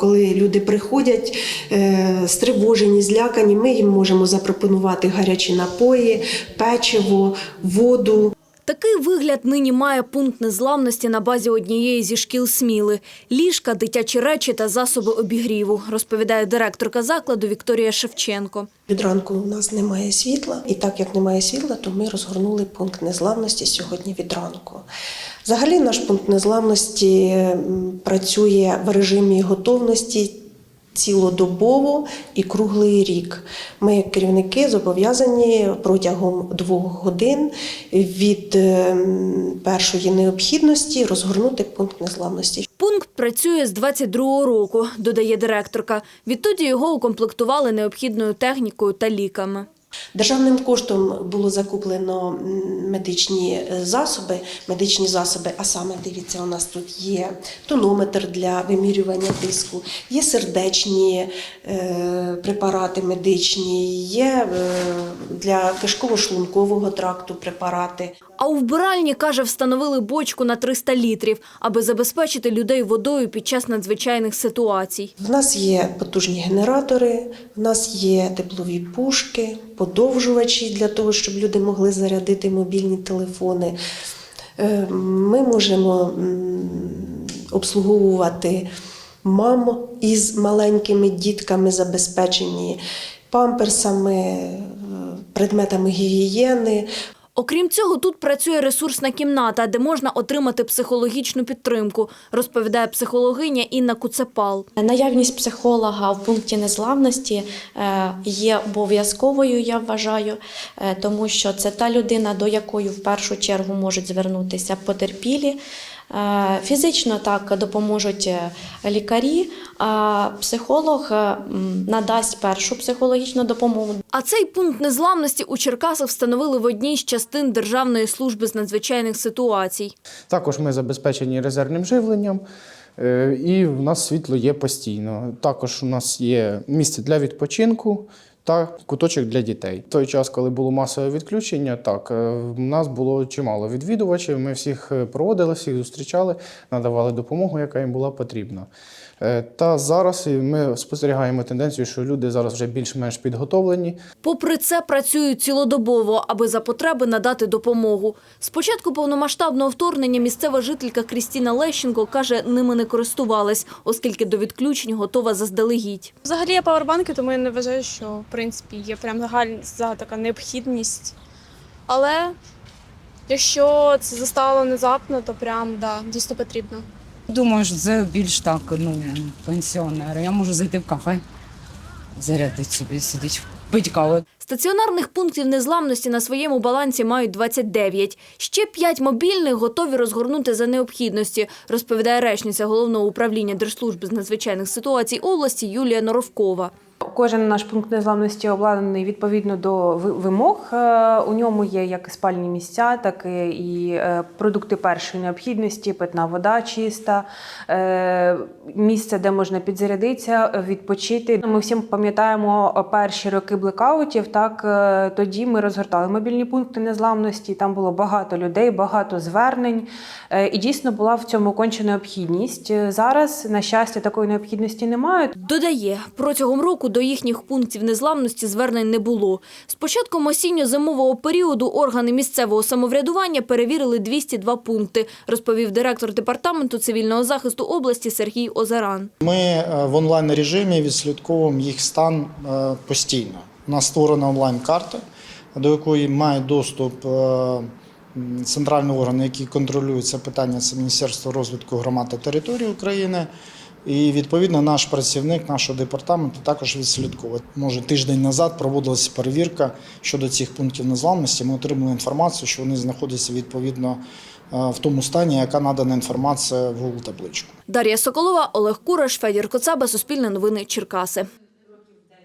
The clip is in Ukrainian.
Коли люди приходять е, стривожені, злякані, ми їм можемо запропонувати гарячі напої, печиво, воду. Такий вигляд нині має пункт незламності на базі однієї зі шкіл Сміли. Ліжка, дитячі речі та засоби обігріву, розповідає директорка закладу Вікторія Шевченко. Від ранку у нас немає світла, і так як немає світла, то ми розгорнули пункт незламності сьогодні від ранку. Взагалі, наш пункт незламності працює в режимі готовності цілодобово і круглий рік. Ми, як керівники, зобов'язані протягом двох годин від ем, першої необхідності розгорнути пункт незламності. Пункт працює з 22-го року, додає директорка. Відтоді його укомплектували необхідною технікою та ліками. Державним коштом було закуплено медичні е, засоби, медичні засоби, а саме дивіться, у нас тут є тонометр для вимірювання тиску, є сердечні е, препарати медичні, є е, для кишково-шлункового тракту препарати. А у вбиральні, каже, встановили бочку на 300 літрів, аби забезпечити людей водою під час надзвичайних ситуацій. В нас є потужні генератори, в нас є теплові пушки, подовжувачі для того, щоб люди могли зарядити мобільні телефони. Е, Ми можемо обслуговувати мам із маленькими дітками, забезпечені памперсами, е, предметами гігієни. Окрім цього, тут працює ресурсна кімната, де можна отримати психологічну підтримку, розповідає психологиня Інна Куцепал. Наявність психолога в пункті незламності е, є обов'язковою, я вважаю, е, тому що це та людина, до якої в першу чергу можуть звернутися потерпілі. Е, Фізично так допоможуть е, лікарі, а психолог е, надасть першу психологічну допомогу. А цей пункт незламності у Черкасах встановили в одній з частин Державної служби з надзвичайних ситуацій. Також ми забезпечені резервним живленням, і в нас світло є постійно. Також у нас є місце для відпочинку та куточок для дітей. В той час, коли було масове відключення, так е, в нас було чимало відвідувачів. Ми всіх е, проводили, всіх зустрічали, надавали допомогу, яка їм була потрібна. Е, Та зараз ми спостерігаємо тенденцію, що люди зараз вже більш-менш підготовлені. Попри це, працюють цілодобово, аби за потреби надати допомогу. З початку повномасштабного вторгнення місцева жителька Крістіна Лещенко каже, ними не користувались, оскільки до відключень готова заздалегідь. Взагалі є павербанки, тому я не вважаю, що принципі є прям загальна така необхідність. Але якщо це застало внезапно, то прям да, дійсно потрібно. Думаю, що це більш так, ну, пенсіонери. Я можу зайти в кафе, зарядити собі, сидіти, пити каву. Стаціонарних пунктів незламності на своєму балансі мають 29. Ще 5 мобільних готові розгорнути за необхідності, розповідає речниця Головного управління Держслужби з надзвичайних ситуацій області Юлія Норовкова. Кожен наш пункт незламності обладнаний відповідно до вимог. Е, У ньому є як спальні місця, так і е, продукти першої необхідності, питна вода чиста, е, місце, де можна підзарядитися, відпочити. Ми всім пам'ятаємо перші роки блекаутів. Так тоді ми розгортали мобільні пункти незламності. Там було багато людей, багато звернень, і дійсно була в цьому конче необхідність. Зараз, на щастя, такої необхідності немає. Додає, протягом року до їхніх пунктів незламності звернень не було. З початком осінньо-зимового періоду органи місцевого самоврядування перевірили 202 пункти, розповів директор департаменту цивільного захисту області Сергій Озаран. Ми е, в онлайн режимі відслідковуємо їх стан е, постійно. У нас створена онлайн-карта, до якої має доступ е, м, центральні органи, які контролюють це питання. Це Міністерство розвитку громад та територій України. І відповідно наш працівник нашого департаменту також відслідковує. Може тиждень назад проводилася перевірка щодо цих пунктів незламності. Ми отримали інформацію, що вони знаходяться відповідно е, в тому стані, яка надана інформація в Google табличку. Дар'я Соколова, Олег Кураш, Федір Коцаба, Суспільне новини, Черкаси.